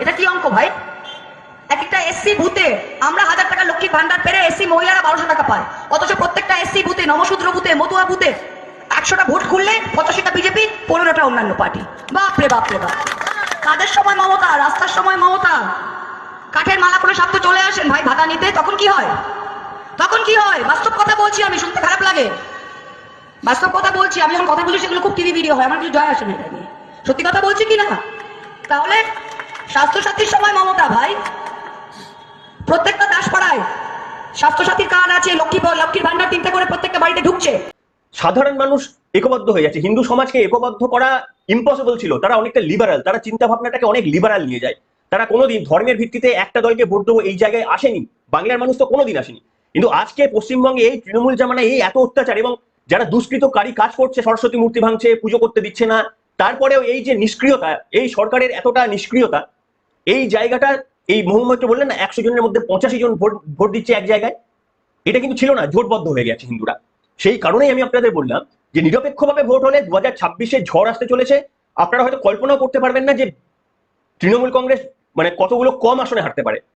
এটা কি অঙ্ক ভাই? এক একটা আমরা হাজার টাকা ভান্ডার পেরে মহিলারা বারোশো টাকা পায়। অথচ প্রত্যেকটা মতুয়া একশোটা ভোট খুললে পঁচাশিটা বিজেপি পনেরোটা অন্যান্য পার্টি। বাপ কাদের সময় মমতা? রাস্তার সময় মমতা? কাঠের মালা করে তো চলে আসেন ভাই ভাতা নিতে তখন কি হয়? তখন কি হয়? বাস্তব কথা বলছি আমি, শুনতে খারাপ লাগে। বাস্তব কথা বলছি, আমি যখন কথা বলি সেগুলো খুব টিভি ভিডিও হয়, আমার কিছু জয় আসে না এটা নিয়ে। সত্যি কথা বলছি কি না? তাহলে স্বাস্থ্যসাথীর সময়, মমতা ভাই। প্রত্যেকটা দাসপাড়ায় স্বাস্থ্যসাথীর কার্ড আছে, লক্ষ্মী লক্ষ্মীর ভান্ডার তিনটে করে প্রত্যেকটা বাড়িতে ঢুকছে। সাধারণ মানুষ একবদ্ধ হয়ে যাচ্ছে হিন্দু সমাজকে একবদ্ধ করা ইম্পসিবল ছিল। তারা অনেকটা লিবারাল তারা চিন্তা ভাবনাটাকে অনেক লিবারাল নিয়ে যায়। তারা কোনোদিন ধর্মের ভিত্তিতে একটা দলকে ভোট দেবো এই জায়গায় আসেনি। বাংলার মানুষ তো কোনোদিন আসেনি। কিন্তু আজকে পশ্চিমবঙ্গে এই তৃণমূল জামানায় এই এত অত্যাচার এবং যারা দুষ্কৃতকারী কাজ করছে, সরস্বতী মূর্তি ভাঙছে, পুজো করতে দিচ্ছে না, তারপরেও এই যে নিষ্ক্রিয়তা, এই সরকারের এতটা নিষ্ক্রিয়তা এই জায়গাটা, এই মোহাম্মদ বললেন না, একশো জনের মধ্যে পঁচাশি জন ভোট ভোট দিচ্ছে এক জায়গায়? এটা কিন্তু ছিল না, জোটবদ্ধ হয়ে গেছে হিন্দুরা। সেই কারণেই আমি আপনাদের বললাম যে নিরপেক্ষভাবে ভোট হলে দু হাজার ছাব্বিশে ঝড় আসতে চলেছে। আপনারা হয়তো কল্পনাও করতে পারবেন না যে তৃণমূল কংগ্রেস মানে কতগুলো কম আসনে হারতে পারে।